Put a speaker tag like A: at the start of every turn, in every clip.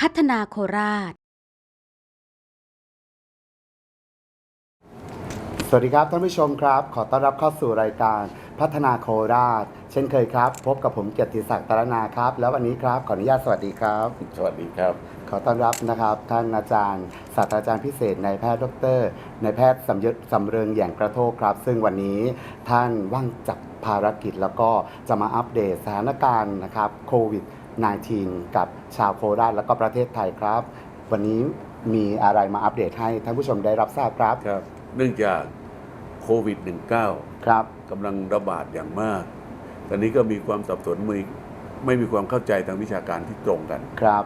A: พัฒนาโคราช
B: สวัสดีครับท่านผู้ชมครับ ขอต้อนรับเข้าสู่รายการพัฒนาโคราช เช่นเคยครับ พบกับผมเกียรติศักดิ์ตรนาครับ แล้ววันนี้ครับขออนุญาตสวัสดีครับ
C: สวัสดีครับ
B: ขอต้อนรับนะครับ ท่านอาจารย์ศาสตราจารย์พิเศษนายแพทย์ดรนายแพทย์สำยึดสำเริงแหย่งกระโทกครับ ซึ่งวันนี้ท่านว่างจากภารกิจแล้วก็จะมาอัปเดตสถานการณ์นะครับโควิด -19 กับชาวโคราชแล้วก็ประเทศไทยครับ วันนี้มีอะไรมาอัปเดตให้ท่านผู้ชมได้รับทราบครับ
C: ครับ เนื่องจากโควิด -19
B: ครับ
C: กำลังระบาดอย่างมาก ตอนนี้ก็มีความสับสนมือไม่มีความเข้าใจทางวิชาการที่ตรงกัน
B: ครับ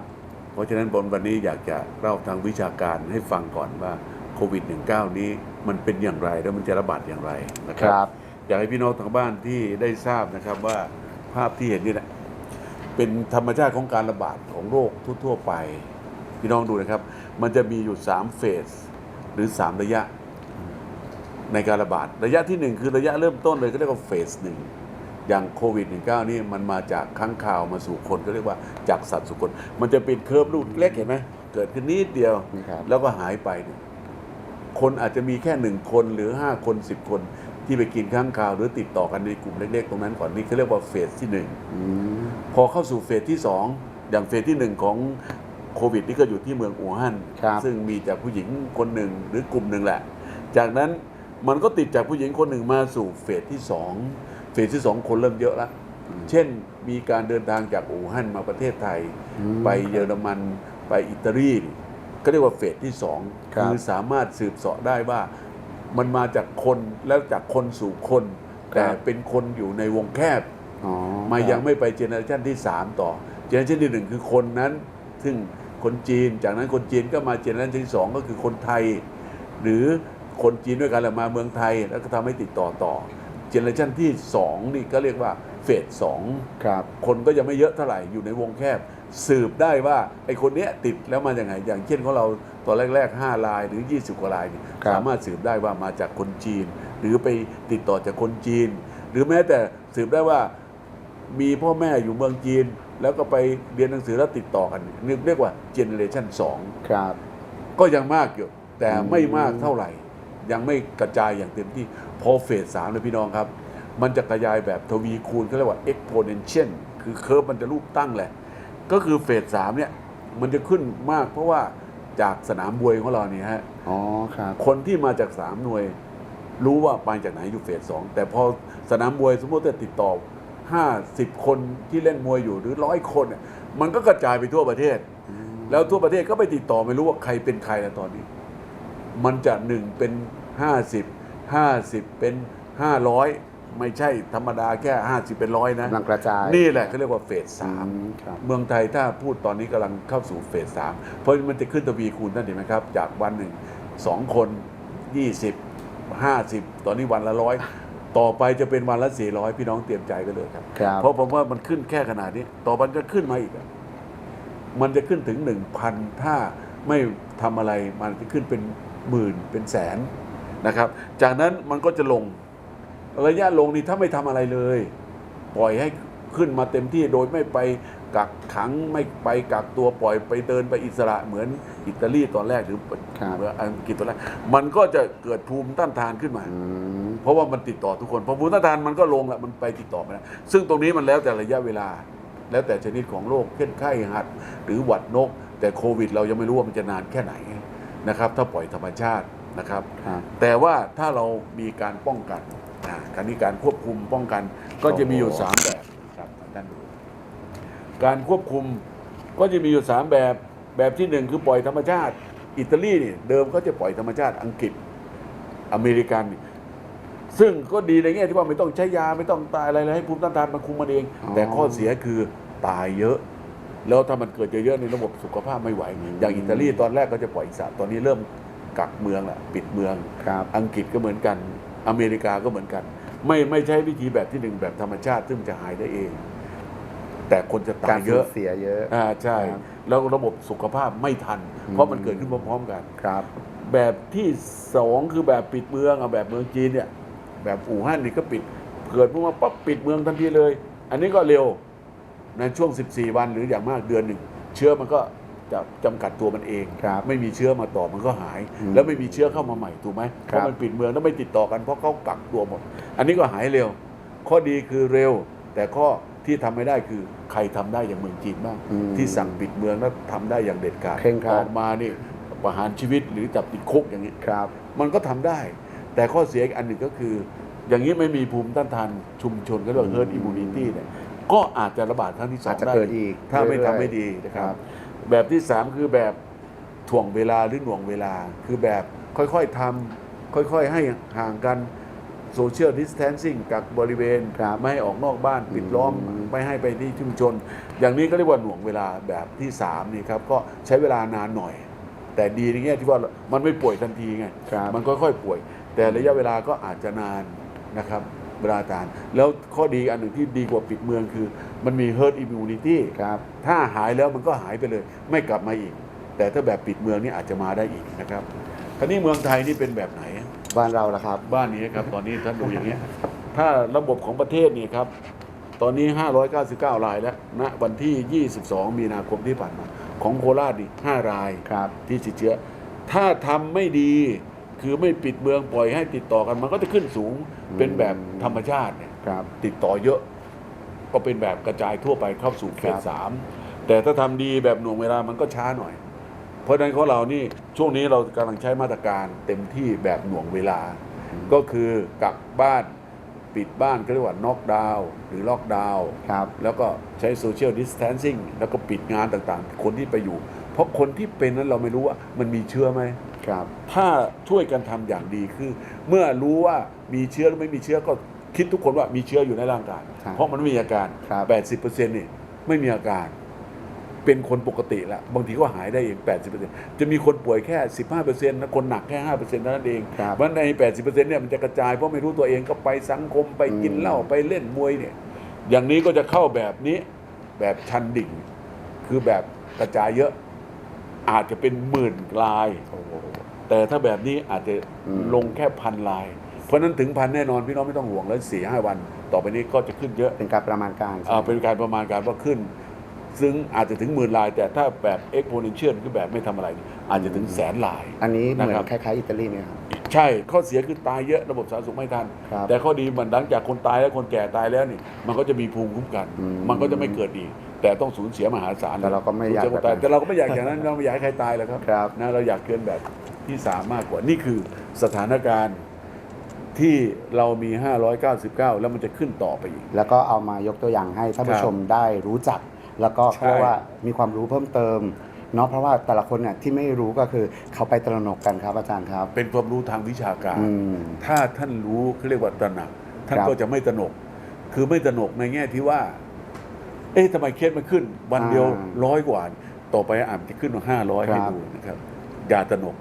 C: เพราะฉะนั้นบนวันนี้อยากจะเล่าทางวิชาการให้ฟังก่อนว่าโควิด -19 นี้มันเป็นอย่างไรแล้วมันจะระบาดอย่างไรนะค
B: ครับรับ
C: อยากให้พี่น้องทางบ้านที่ได้ทราบนะครับว่าภาพที่เห็นนี่แหละ เป็นธรรมชาติของการระบาดของโรคทั่วๆไป พี่น้องดูนะครับ มันจะมีอยู่ 3 เฟส หรือ 3 ระยะในการระบาด ระยะที่ 1 คือระยะเริ่มต้นเลยก็เรียกว่าเฟสหนึ่งอย่างโควิด -19 นี่มันมาจากค้างคาวมาสู่คนก็เรียกว่าจากสัตว์สู่คน มันจะเป็นเคอร์ฟรูดเล็กเห็นไหมเกิดขึ้นนิดเดียว
B: นี่ครับ
C: แล้วก็หายไปเนี่ยคนอาจจะมีแค่หนึ่งคนหรือห้าคนสิบคน ที่ไปกินข้างคาวหรือติดต่อกันในกลุ่มเล็กๆ ตรงนั้นก่อนนี่เขาเรียกว่าเฟสที่หนึ่ง
B: อืม
C: พอเข้าสู่เฟสที่สองอย่างเฟสที่หนึ่งของโควิดนี่ก็อยู่ที่เมืองอู่ฮั่น
B: ครับ
C: ซึ่งมีจากผู้หญิงคนหนึ่งหรือกลุ่มหนึ่งแหละ จากนั้นมันก็ติดจากผู้หญิงคนหนึ่งมาสู่เฟสที่สองเฟสที่สองคนเริ่มเยอะแล้วเช่นมีการเดินทางจากอู่ฮั่นมาประเทศไทย
B: อืม
C: ไปเยอรมันไปอิตาลีนี่ก็เรียกว่าเฟสที่สอง
B: ครับ
C: คือสามารถสืบเสาะได้ว่า มันมาจากคนแล้วจากคนสู่คน แต่เป็นคนอยู่ในวงแคบ
B: อ๋อ
C: มา
B: ครับ
C: ยังไม่ไปเจเนอเรชันที่ 3 ต่อ เจเนอเรชันที่1คือคนนั้น ซึ่งคนจีน จากนั้นคนจีนก็มาเจเนอเรชันที่ 2 ก็คือคนไทย หรือคนจีนด้วยกันแหละมาเมืองไทยแล้วก็ทำให้ติดต่อต่อ เจเนอเรชันที่ 2 นี่ก็เรียกว่าเฟสสอง
B: ครับ
C: คนก็ยังไม่เยอะเท่าไหร่อยู่ในวงแคบ สืบได้ว่าไอ้คนเนี้ยติดแล้วมาอย่างไงอย่างเช่นของเราตอนแรกๆ5ลายหรือ 20 กว่าลายเนี่ยสามารถสืบได้ว่ามาจากคนจีน หรือไปติดต่อจากคนจีน หรือแม้แต่สืบได้ว่ามีพ่อแม่อยู่เมืองจีน แล้วก็ไปเรียนหนังสือแล้วติดต่อกันเรียกเรียกว่าเจเนเรชัน2
B: ครับ
C: ก็ยังมากอยู่แต่
B: อืม
C: ไม่มากเท่าไหร่ ยังไม่กระจายอย่างเต็มที่พอเฟสสามเลยพี่น้องครับ มันจะกระจายแบบทวีคูณเขาเรียกว่า exponential คือเคอร์ฟมันจะรูปตั้งแหละ ก็คือเฟสสามเนี่ยมันจะขึ้นมากเพราะว่าจากสนามบวยของเราเนี่ยฮะ
B: อ๋อครับ
C: คนที่มาจากสามหน่วย รู้ว่าไปจากไหนอยู่เฟสสองแต่พอสนามมวยสมมติจะติดต่อห้าสิบคนที่เล่นมวยอยู่หรือร้อยคนเนี่ยมันก็กระจายไปทั่วประเทศ แล้วทั่วประเทศก็ไปติดต่อไม่รู้ว่าใครเป็นใครแล้วตอนนี้ มันจะหนึ่งเป็นห้าสิบห้าสิบเป็นห้าร้อย ไม่ใช่ธรรมดาแค่ห้าสิบเป็นร้อยนะ
B: กำลังกระจาย
C: นี่แหละเขาเรียกว่าเฟสสาม
B: อืครับ
C: เมืองไทยถ้าพูดตอนนี้กำลังเข้าสู่เฟสสามเพราะมันจะขึ้นทวีคูณท่านเห็นไหมครับ จากวันหนึ่งสองคนยี่สิบห้าสิบตอนนี้วันละร้อยต่อไปจะเป็นวันละสี่ร้อยพี่น้องเตรียมใจกันเลยครับ
B: ครับ
C: เพราะผมว่ามันขึ้นแค่ขนาดนี้ ต่อไปจะขึ้นมาอีกอะมันจะขึ้นถึงหนึ่งพันถ้าไม่ทำอะไรมันจะขึ้นเป็นหมื่นเป็นแสนนะครับ จากนั้นมันก็จะลง ระยะลงนี่ถ้าไม่ทำอะไรเลย ปล่อยให้ขึ้นมาเต็มที่โดยไม่ไปกักขังไม่ไปกักตัวปล่อยไปเดินไปอิสระเหมือนอิตาลีตอนแรกหรืออังกฤษตอนแรกมันก็จะเกิดภูมิต้านทานขึ้นมาเพราะว่ามันติดต่อทุกคนพอภูมิต้านทานมันก็ลงละมันไปติดต่อไม่ได้ซึ่งตรงนี้มันแล้วแต่ระยะเวลา แล้วแต่ชนิดของโรคเช่นไข้หัด หรือหวัดนก แต่โควิด เรายังไม่รู้ว่ามันจะนานแค่ไหนนะครับ ถ้าปล่อยธรรมชาตินะครับ
B: ครับ
C: แต่ว่าถ้าเรามีการป้องกัน อ่าการนี้การควบคุมป้องกันก็จะมีอยู่
B: โอ้โห
C: สามแบบครับท่านดูการควบคุมก็จะมีอยู่สามแบบแบบที่หนึ่งคือปล่อยธรรมชาติ อิตาลีนี่เดิมเขาจะปล่อยธรรมชาติอังกฤษอเมริกันนี่ซึ่งก็ดีในแง่ที่ว่าไม่ต้องใช้ยาไม่ต้องตายอะไรเลยให้ภูมิต้านทานมันคุมมันเอง
B: อ๋อ
C: แต่ข้อเสียคือตายเยอะ แล้วถ้ามันเกิดเยอะๆในระบบสุขภาพไม่ไหว อย่างอิตาลีตอนแรกก็จะปล่อยสัตว์ตอนนี้เริ่มกักเมืองละปิดเมือง
B: ครับ
C: อังกฤษก็เหมือนกัน อเมริกาก็เหมือนกัน ไม่ไม่ใช้วิธีแบบที่หนึ่งแบบธรรมชาติ ซึ่งจะหายได้เอง แต่คนจะตากา
B: ยร
C: เย
B: สูญ
C: อะ
B: เสียเยอะ
C: อ่าใช่
B: ครับ
C: แล้วระบบสุขภาพไม่ทัน
B: อืม
C: เพราะมันเกิดขึ้นพร้อมๆกัน
B: ครับ
C: แบบที่สองคือแบบปิดเมืองเอาแบบเมืองจีนเนี่ย แบบอู่ฮั่นนี่ก็ปิดเกิดพวกมาปั๊บปิดเมืองทันทีเลย อันนี้ก็เร็วในช่วง 14 วันหรืออย่างมากเดือนหนึ่งเชื้อมันก็ จะจำกัดตัวมันเอง
B: ครับ
C: ไม่มีเชื้อมาต่อมันก็หาย
B: อืม
C: แล้วไม่มีเชื้อเข้ามาใหม่ถูกไหมเพ
B: ครับ
C: ราะมันปิดเมืองแล้วไม่ติดต่อกันเพราะเขากักตัวหมด อันนี้ก็หายเร็ว ข้อดีคือเร็ว แต่ข้อที่ทำไม่ได้คือใครทำได้อย่างเมืองจีนบ้าง
B: อืม
C: ที่สั่งปิดเมืองแล้วทำได้อย่างเด็ดขาด
B: เคร่งครัด
C: ออกมานี่ประหารชีวิตหรือจับติดคุกอย่างนี้
B: ครับ
C: มันก็ทำได้ แต่ข้อเสียอีกอันหนึ่งก็คือ อย่างนี้ไม่มีภูมิต้านทานชุมชนก็เรียกว่า herd immunity เนี่ยก็อาจจะระบาดครั้งที่สอ
B: อาจ
C: ง
B: จะ
C: ได้
B: เกิดอีก
C: ถ้าไม่
B: เรื่อยๆ
C: ทำไม่ดีนะค
B: ค
C: รั
B: รับบ
C: แบบที่สามคือแบบถ่วงเวลาหรือหน่วงเวลา คือแบบค่อยๆทำค่อยๆ ให้ห่างกันโซเชียลดิส a ทนซิ่งกักบริเวณ
B: ครับ
C: ไม่ให้ออกนอกบ้านปิดล้อม
B: อืม
C: ไม่ให้ไปที่ชุมชน อย่างนี้ก็เรียกว่าหน่วงเวลาแบบที่สามนี่ครับ ก็ใช้เวลานานหน่อย แต่ดีในแง่ที่ว่ามันไม่ป่วยทันทีไง
B: ครับ
C: มันค่อยๆป่วย แต่ระยะเวลาก็อาจจะนานนะครับเวลาตาน แล้วข้อดีอันหนึ่งที่ดีกว่าปิดเมืองคือ มันมี herd immunity
B: ครับ
C: ถ้าหายแล้วมันก็หายไปเลย ไม่กลับมาอีก แต่ถ้าแบบปิดเมืองนี่อาจจะมาได้อีกนะครับคราวนี้เมืองไทยนี่เป็นแบบไหน
B: บ้านเราละครับ
C: บ้านนี้ครับ ตอนนี้ท่านดูอย่างเงี้ยถ้าระบบของประเทศนี่ครับ ตอนนี้ 599 รายแล้วณวันที่ 22 มีนาคมที่ผ่านมา ของโคราชนี่5ราย
B: ครับ
C: ที่ติดเชื้อ ถ้าทำไม่ดีคือไม่ปิดเมืองปล่อยให้ติดต่อกัน มันก็จะขึ้นสูง
B: อืม
C: เป็นแบบธรรมชาติเนี่ย
B: ครับ
C: ติดต่อเยอะ ก็เป็นแบบกระจายทั่วไปเข้าสู่เฟ
B: ครั
C: ส
B: บ
C: สามแต่ถ้าทำดีแบบหน่วงเวลามันก็ช้าหน่อย เพราะฉะนั้นของเรานี่ช่วงนี้เรากำลังใช้มาตรการเต็มที่แบบหน่วงเวลา ก็คือกักบ้านปิดบ้านก็เรียกว่าน็อกดาวน์หรือล็อกดาวน์
B: ครับ
C: แล้วก็ใช้โซเชียลดิส a ทนซิ่งแล้วก็ปิดงานต่างๆ คนที่ไปอยู่ เพราะคนที่เป็นนั้นเราไม่รู้ว่ามันมีเชื้อไหม
B: ครับ
C: ถ้าช่วยกันทำอย่างดีคือ เมื่อรู้ว่ามีเชื้อหรือไม่มีเชื้อก็ คิดทุกคนว่ามีเชื้ออยู่ในร่างกาย
B: ครับ
C: เพราะมันไม่มีอาการ
B: ครับ
C: 80%นี่ไม่มีอาการ เป็นคนปกติละบางทีก็หายได้เอง 80%จะมีคนป่วยแค่ 15%นะคนหนักแค่ 5%เท่านั้นเอง
B: ครับ
C: เพราะใน 80%เนี่ยมันจะกระจายเพราะไม่รู้ตัวเองก็ไปสังคมไปกิน
B: อืม
C: เหล้าไปเล่นมวยเนี่ย อย่างนี้ก็จะเข้าแบบนี้แบบชันดิ่ง คือแบบกระจายเยอะ อาจจะเป็นหมื่นลาย
B: โอ้โห
C: แต่ถ้าแบบนี้อาจจะ
B: อืม
C: ลงแค่พันลายเพ ราะฉะนั้นถึงพันแน่นอนพี่น้องไม่ต้องห่วงแล้วสี่ห้าวัน ต่อไปนี้ก็จะขึ้นเยอะ
B: เป็นการประมาณการใช่ไหม
C: อ่าเป็นการประมาณการว่าขึ้น ซึ่งอาจจะถึงหมื่นลาย แต่ถ้าแบบ exponential คือแบบไม่ทำอะไร อาจจะถึงแสนลาย
B: อันนี้เหมือ
C: นะครับ
B: นคล้ายๆอิตาลีไหมครับ
C: ใช่ข้อเสียคือตายเยอะระบบสาธารณสุขไม่ทัน
B: ครับ
C: แต่ข้อดีมันหลังจากคนตายแล้วคนแก่ตายแล้วนี่ มันก็จะมีภูมิคุ้มกัน
B: อืม
C: มันก็จะไม่เกิดอีกแต่ต้องสูญเสียมหาศาล
B: แต่เราก็ไม่อยาก
C: สูญเสีคนตาย
B: แบบนั้น
C: แต่เราก็ไม่อยากอย่างนั้นเราไม่อยากให้ใครตายแล้วครับ
B: ครับ
C: นะเราอยากเกินแบบที่สามมากกว่านี่คือสถานการณ์ ที่เรามี 599 แล้วมันจะขึ้นต่อไปอีก
B: แล้วก็เอามายกตัวอย่างให้ท่านผู้
C: ครับ
B: ชมได้รู้จัก แล้วก็
C: ใช่
B: เรียกว่ามีความรู้เพิ่มเติมเนาะเพราะว่าแต่ละคนเนี่ยที่ไม่รู้ก็คือเขาไปตระหนกกันครับอาจารย์ครับ
C: เป็นความรู้ทางวิชาการ
B: อืม
C: ถ้าท่านรู้เขาเรียกว่าตระหนัก ท่าน
B: ครับ
C: ก็จะไม่ตระหนก คือไม่ตระหนกในแง่ที่ว่า เอ๊ะทำไมเคสมันขึ้น วันเดียว
B: อ่า
C: ร้อยกว่า ต่อไปอาจจะขึ้นมาห้าร้อย
B: ครั
C: ให้
B: บ
C: ดูนะครับ อย่าตระหนก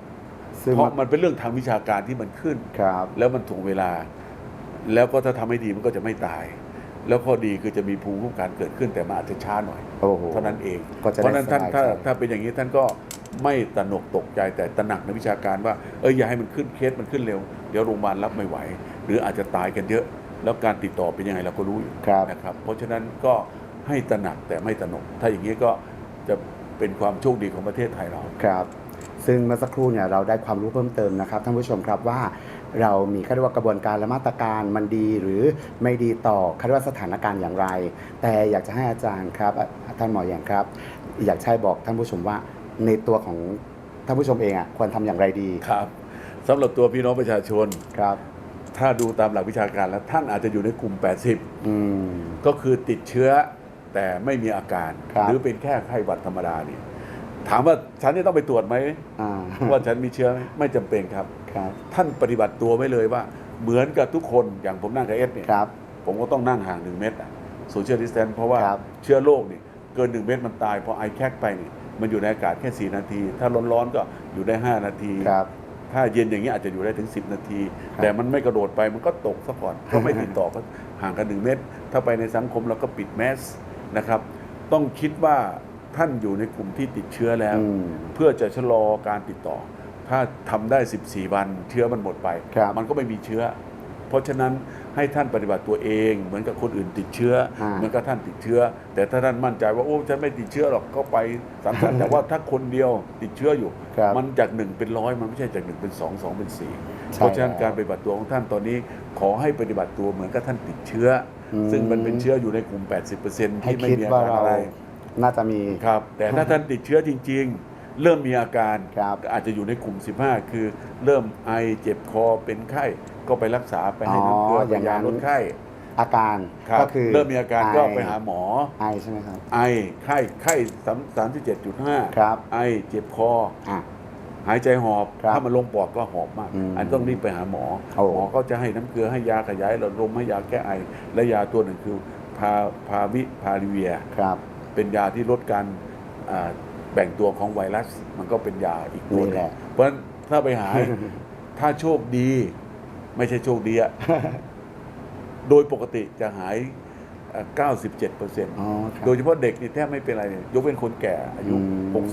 B: ซึ่ง
C: เพราะมันเป็นเรื่องทางวิชาการที่มันขึ้น
B: ครับ
C: แล้วมันถ่วงเวลา แล้วก็ถ้าทำให้ดีมันก็จะไม่ตาย แล้วข้อดีคือจะมีภูมิคุ้มกันเกิดขึ้นแต่มันอาจจะช้าหน่อย
B: โอ้โห
C: เท่านั้นเอง
B: ก็จะได้
C: เพราะฉะนั้นท่าน
B: สบายใจ
C: ถ้าถ้าเป็นอย่างนี้ท่านก็ไม่ตระหนกตกใจแต่ตระหนักในวิชาการว่า เอออย่าให้มันขึ้นเคสมันขึ้นเร็ว เดี๋ยวโรงพยาบาลรับไม่ไหว หรืออาจจะตายกันเยอะ แล้วการติดต่อเป็นยังไงเราก็รู้อยู่
B: ครับ
C: นะครับ เพราะฉะนั้นก็ให้ตระหนักแต่ไม่ตระหนก ถ้าอย่างนี้ก็จะเป็นความโชคดีของประเทศไทยเรา
B: ครับ ซึ่งเมื่อสักครู่เนี่ยเราได้ความรู้เพิ่มเติมนะครับท่านผู้ชมครับว่าเรามีคาดว่ากระบวนการและมาตรการมันดีหรือไม่ดีต่อคาดว่าสถานการณ์อย่างไร แต่อยากจะให้อาจารย์ครับอะท่านหมออย่างครับ อยากใช้บอกท่านผู้ชมว่าในตัวของท่านผู้ชมเองอะควรทำอย่างไรดี
C: ครับสำหรับตัวพี่น้องประชาชน
B: ครับ
C: ถ้าดูตามหลักวิชาการแล้วท่านอาจจะอยู่ในกลุ่ม 80
B: อืม
C: ก็คือติดเชื้อแต่ไม่มีอาการ
B: ครับ
C: หรือเป็นแค่ไข้หวัดธรรมดาเนี่ย ถามว่าฉันจะต้องไปตรวจไหม
B: อ่า
C: ว่าฉันมีเชื้อไหมไม่จำเป็นครับ
B: ครับ
C: ท่านปฏิบัติตัวไว้เลยว่า เหมือนกับทุกคนอย่างผมนั่งกับเอสเนี่ย
B: ครับ
C: ผมก็ต้องนั่งห่างหนึ่งเมตรโซเชียลดิสแตนเพราะว่า
B: ครับ
C: เชื้อโรคนี่เกินหนึ่งเมตรมันตายพอไอแคกไปนี่มันอยู่ในอากาศแค่ 4 นาที ถ้าร้อนๆก็อยู่ได้ 5 นาที
B: ครับ
C: ถ้าเย็นอย่างนี้อาจจะอยู่ได้ถึง 10 นาที
B: ครับ
C: แต่มันไม่กระโดดไปมันก็ตกซะก่อน ก็ไม่ติดต่อก็ห่างกันหนึ่งเมตร ถ้าไปในสังคมเราก็ปิดแมสนะครับ ต้องคิดว่า ท่านอยู่ในกลุ่มที่ติดเชื้อแล้ว
B: อืม
C: เพื่อจะชะลอการติดต่อ ถ้าทำได้ 14 วันเชื้อมันหมดไป
B: ครับ
C: มันก็ไม่มีเชื้อ เพราะฉะนั้นให้ท่านปฏิบัติตัวเองเหมือนกับคนอื่นติดเชื้อ
B: อ่า
C: เหมือนกับท่านติดเชื้อ แต่ถ้าท่านมั่นใจว่าโอ้ฉันไม่ติดเชื้อหรอกก็ไปสังสรรค์แต่ว่าถ้าคนเดียวติดเชื้ออยู่
B: ครับ
C: มันจากหนึ่งเป็นร้อยมันไม่ใช่จากหนึ่งเป็นสองสองเป็นสี่
B: ใช่
C: เพราะฉะนั้น
B: แล้ว
C: การปฏิบัติตัวของท่านตอนนี้ ขอให้ปฏิบัติตัวเหมือนกับท่านติดเชื้ออ
B: ม
C: ซึ่งมันเป็นเชื้ออยู่ในกลุ่ม 80%
B: ให้
C: ที่ไม่
B: คิด
C: มีอา
B: ว่า
C: การ
B: เรา
C: อะไร
B: น่าจะมี
C: ครับ แต่ถ้าท่านติดเชื้อจริง ๆ เริ่มมีอาการ
B: ครับ
C: ก็อาจจะอยู่ในกลุ่ม 15 คือเริ่มไอเจ็บคอเป็นไข้ก็ไปรักษาไปให้น้ำเกลือ
B: อ๋อ
C: ไป
B: อย่างนั้
C: ยาน ลดไข้
B: อาการ
C: ครับ
B: ก็คือ
C: เริ่มมีอาการก็
B: อ
C: ไปหาหมอ
B: ไอใช่ไหมครับ
C: ไอไข้ไข้สามสิบเจ็ดจุดห้า
B: ครับ
C: ไอเจ็บคอ
B: อะ
C: หายใจหอบ
B: ครับ
C: ถ้ามันลงปอดก็หอบมาก
B: อืม
C: อันต้องรีบไปหาหมอ
B: โอ้
C: หมอก็จะให้น้ำเกลือให้ยาขยายหลอดลมให้ยาแก้ไอ และยาตัวหนึ่งคือพาพาวิพาริเวีย
B: ครับ
C: เป็นยาที่ลดการอ่าแบ่งตัวของไวรัส มันก็เป็นยาอีกตัว
B: นี่
C: ห
B: แห
C: นึ่ง
B: ละ
C: เพราะฉะนั้นถ้าไปหาถ้าโชคดี ไม่ใช่โชคดีอะโดยปกติจะหายเอ่อ 97เปอร์เซ็นต์
B: อ๋อครับ
C: โดยเฉพาะเด็กนี่แทบไม่เป็นไรเลยยกเว้นคนแก่อายุ
B: อื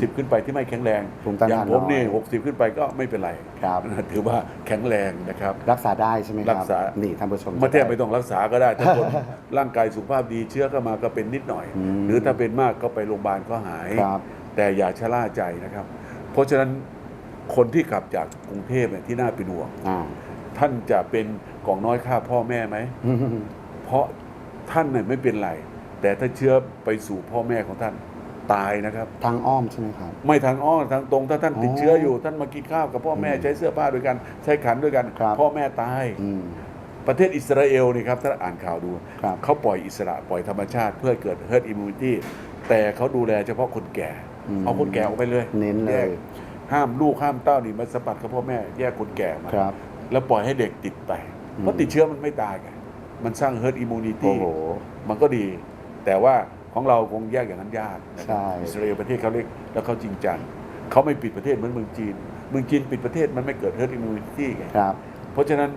B: ม
C: 60 ขึ้นไปที่ไม่แข็งแรง
B: ภูมิต้าน
C: อย่าง
B: ทาน
C: ผมนี่
B: น้อย
C: 60 ขึ้นไปก็ไม่เป็นไร
B: ครับ
C: ถือว่าแข็งแรงนะครับ
B: รักษาได้ใช่ไหมครับ
C: รักษา
B: นี่ท่านผู้ชม
C: ไม่แทบไม่ต้องรักษาก็ได้ถ้าคน ร่างกายสุขภาพดีเชื้อเข้ามาก็เป็นนิดหน่อย
B: อืม
C: หรือถ้าเป็นมากก็ไปโรงพยาบาลก็หาย
B: ครับ
C: แต่อย่าชะล่าใจนะครับ เพราะฉะนั้นคนที่กลับจากกรุงเทพเนี่ยที่น่าเป็นห่วง
B: อ่า
C: ท่านจะเป็นกล่องน้อยฆ่าพ่อแม่ไหม เพราะ ท่านเนี่ยไม่เป็นไร แต่ถ้าเชื้อไปสู่พ่อแม่ของท่านตายนะครับ
B: ทางอ้อมใช่ไหมครับ
C: ไม่ทางอ้อมทางตรงถ้าท่านติด
B: อ๋อ
C: เชื้ออยู่ ท่านมากินข้าวกับพ่อแม่
B: อืม
C: ใช้เสื้อผ้าด้วยกัน ใช้ขันด้วยกัน
B: ครับ
C: พ่อแม่ตาย
B: อืม
C: ประเทศอิสราเอลนี่ครับถ้าอ่านข่าวดู
B: ครับ
C: เขาปล่อยอิสระปล่อยธรรมชาติเพื่อให้เกิด herd immunity แต่เขาดูแลเฉพาะคนแก่
B: อืม
C: เอาคนแก่ออกไปเลย
B: เน้นเลย
C: แกห้ามลูกห้ามเต้านี่มาสัมผัสกับพ่อแม่แยกคนแก่มา
B: ครับ
C: แล้วปล่อยให้เด็กติดไป
B: อืม
C: เพราะติดเชื้อมันไม่ตายไง มันสร้าง herd immunity
B: โอ้โห
C: มันก็ดี แต่ว่าของเราคงแยกอย่างนั้นยากนะค
B: ใช่
C: รับอิสราเอลประเทศเขาเล็กแล้วเขาจริงจังเขาไม่ปิดประเทศเหมือนเมืองจีน เมืองจีนปิดประเทศมันไม่เกิด herd immunity ไง
B: ครับ
C: เพราะฉะนั้น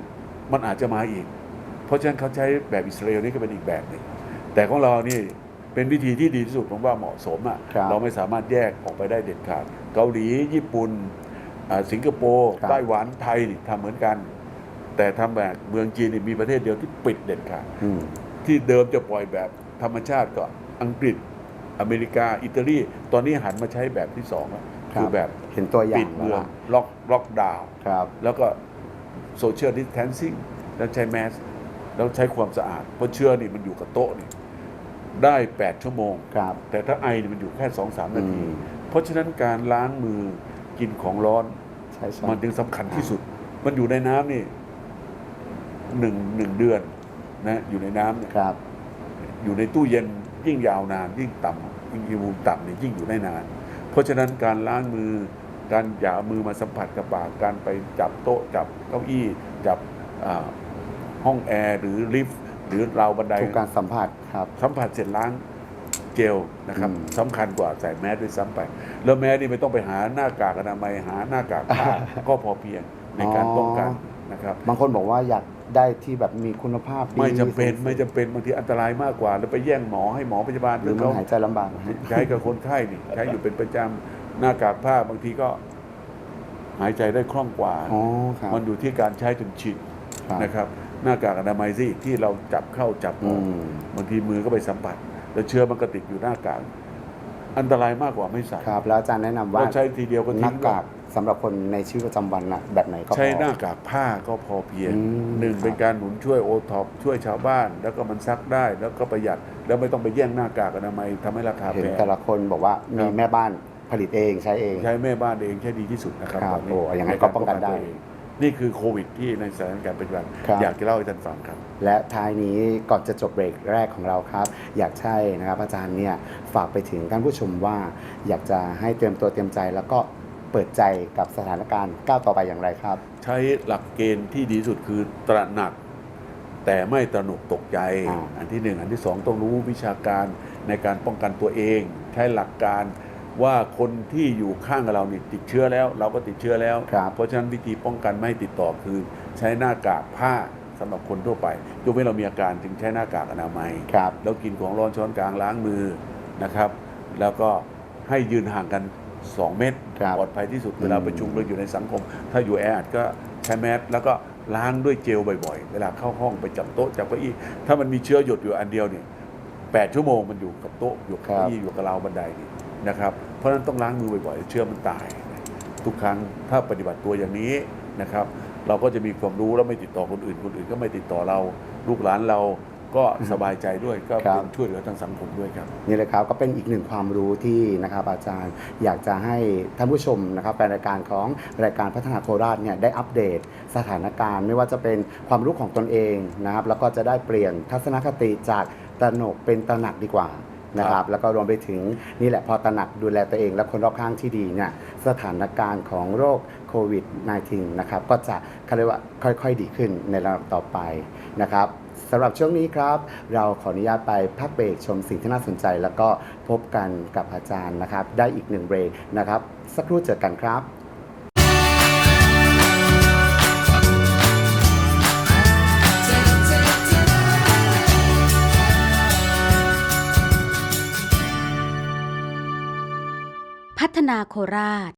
C: มันอาจจะมาอีก เพราะฉะนั้นเขาใช้แบบอิสราเอลนี่ก็เป็นอีกแบบหนึ่งแต่ของเรานี่เป็นวิธีที่ดีที่สุดผมว่าเหมาะสมอะ
B: ครับ
C: เราไม่สามารถแยกออกไปได้เด็ดขาด เกาหลีญี่ปุ่นอ่าสิงคโปร์
B: ครับ
C: ไต้หวันไทยนี่ทำเหมือนกัน แต่ทำแบบเมืองจีนนี่มีประเทศเดียวที่ปิดเด็ดขาด
B: อืม
C: ที่เดิมจะปล่อยแบบธรรมชาติก็อังกฤษอเมริกา อิตาลี ตอนนี้หันมาใช้แบบที่สองแล้ว
B: ครับ
C: คือแบบ
B: เห็นตัวอย่า
C: ปิ
B: ง
C: ด
B: แล้ว
C: เมือง
B: ล่ะ
C: ล็อกล็อกดาวน์
B: ครับ
C: แล้วก็โซเชียลดิสแทนซิ่งแล้วใช้แมสแล้วใช้ความสะอาด เพราะเชื้อนี่มันอยู่กับโต๊ะนี่ได้ 8 ชั่วโมง
B: ครับ
C: แต่ถ้าไอนี่มันอยู่แค่ 2-3 นาที
B: อืม
C: เพราะฉะนั้นการล้างมือกินของร้อน
B: ใช่ใช่
C: มันจึงสำคัญที่สุด มันอยู่ในน้ำนี่ หนึ่งหนึ่งเดือนนะอยู่ในน้ำเนี่ย
B: ครับ
C: อยู่ในตู้เย็นยิ่งยาวนานยิ่งต่ำยิ่งอุณหภูมิต่ำเนี่ยยิ่งอยู่ได้นาน เพราะฉะนั้นการล้างมือ การอย่าเอามือมาสัมผัสกับปากการไปจับโต๊ะจับเก้าอี้จับอ่าห้องแอร์หรือลิฟต์หรือราวบันได
B: ทุกการสัมผัสครับ
C: สัมผัสเสร็จล้างเจลนะครับ
B: อืม
C: สำคัญกว่าใส่แมสด้วยซ้ำไป แล้วแมสนี่ไม่ต้องไปหาหน้ากากอนามัยหาหน้ากากผ้าก็พอเพียงในการป้องกันนะครับ
B: บางคนบอกว่าอยาก ได้ที่แบบมีคุณภาพดี
C: ไม่จำเป็นไม่จำเป็นบางทีอันตรายมากกว่า แล้วไปแย่งหมอให้หมอพยาบาล
B: หรือมัน
C: เขา
B: หายใจลำบากนะฮะ
C: ใช้กับคนไข้นี่ใช้อยู่เป็นประจำหน้ากากผ้าบางทีก็หายใจได้คล่องกว่า
B: อ๋อครับ
C: มันอยู่ที่การใช้จนชิน
B: ครับ
C: นะครับ หน้ากากอนามัยสิที่เราจับเข้าจับอ
B: อื
C: อก
B: ม
C: บางทีมือก็ไปสัมผัส แล้วเชื้อมันก็ติดอยู่หน้ากากอันตรายมากกว่าไม่ใส่
B: ครับ แล้วอาจารย์แนะนำว่า
C: เราใช้ทีเดียวก็
B: ห
C: ทิ้
B: น้างกาก สำหรับคนในชีวิตประจำวันน่ะแบบไหนก็พอ
C: ใช้หน้ากากผ้าก็พอเพียง
B: อืม
C: หนึ่ง
B: ครับ
C: เป็นการหนุนช่วยโอท็อปช่วยชาวบ้าน แล้วก็มันซักได้แล้วก็ประหยัด แล้วไม่ต้องไปแย่งหน้ากากอนามัยทำให้ราคา
B: เห็น
C: แพง
B: แต่ละคนบอกว่ามี
C: ครับ
B: แม่บ้านผลิตเองใช้เอง
C: ใช้แม่บ้านเองใช้ดีที่สุดนะครับ
B: ครับ
C: ตอนนี้
B: โอ้อย่างนั้นก็ป้องกันได้
C: ใารตัวเนี่คือโควิดที่ในสถานการณ์ปัจจุบัน
B: ครับ
C: อยากจะเล่าให้ท่านฟังครับ
B: และท้ายนี้ก่อนจะจบเบรกแรกของเราครับ อยากใช่นะครับอาจารย์เนี่ยฝากไปถึงท่านผู้ชมว่า อยากจะให้เตรียมตัวเตรียมใจแล้วก็ เปิดใจกับสถานการณ์ก้าวต่อไปอย่างไรครับ
C: ใช้หลักเกณฑ์ที่ดีที่สุดคือตระหนัก แต่ไม่ตระหนกตกใจ
B: อ่า
C: อันที่หนึ่งอันที่สองต้องรู้วิชาการในการป้องกันตัวเอง ใช้หลักการว่าคนที่อยู่ข้างกับเรานี่ติดเชื้อแล้ว เราก็ติดเชื้อแล้ว
B: ครับ
C: เพราะฉะนั้นวิธีป้องกันไม่ให้ติดต่อคือ ใช้หน้ากากผ้าสำหรับคนทั่วไปยกเว้นเรามีอาการจึงใช้หน้ากากอนามัย
B: ครับ
C: แล้วกินของร้อนช้อนกลางล้างมือนะครับ แล้วก็ให้ยืนห่างกัน 2 เมตร
B: ครับ
C: ปลอดภัยที่สุด
B: อืม
C: เวลาประชุมเราอยู่ในสังคม ถ้าอยู่แออัดก็ใช้แมสแล้วก็ล้างด้วยเจลบ่อยๆ เวลาเข้าห้องไปจับโต๊ะจับเก้าอี้ถ้ามันมีเชื้อหยดอยู่อันเดียวเนี่ยแปดชั่วโมงมันอยู่กับโต๊ะอยู่กับเก้าอี้อยู่กับราวบันไดนี่นะครับเพราะฉะนั้นต้องล้างมือบ่อยๆ เชื้อมันตายนะทุกครั้งถ้าปฏิบัติตัวอย่างนี้นะครับ เราก็จะมีความรู้แล้วไม่ติดต่อคนอื่นคนอื่นก็ไม่ติดต่อเรา ลูกหลานเรา ก็สบายใจด้วยก็
B: ครั
C: เป็
B: บ
C: นช่วยเหลือทางสังคมด้วยครับ
B: นี่เลยครับก็เป็นอีกหนึ่งความรู้ที่นะครับอาจารย์อยากจะให้ท่านผู้ชมนะครับแฟนรายการของรายการพัฒนาโคราชเนี่ยได้อัปเดตสถานการณ์ ไม่ว่าจะเป็นความรู้ของตนเองนะครับแล้วก็จะได้เปลี่ยนทัศนคติจากตระหนกเป็นตระหนักดีกว่านะครับแล้วก็รวมไปถึงนี่แหละพอตระหนักดูแลตัวเอง และคนรอบข้างที่ดีเนี่ยสถานการณ์ของโรคโควิด -19 นะครับก็จะเขาเรียกว่าค่อยๆ ดีขึ้นในระดับต่อไปนะครับ สำหรับช่วงนี้ครับ เราขออนุญาตไปพักเบรกชมสิ่งที่น่าสนใจ แล้วก็พบกันกับอาจารย์นะครับ ได้อีกหนึ่งเบรกนะครับ สักครู่เจอกันครับ
A: พัฒนาโคราช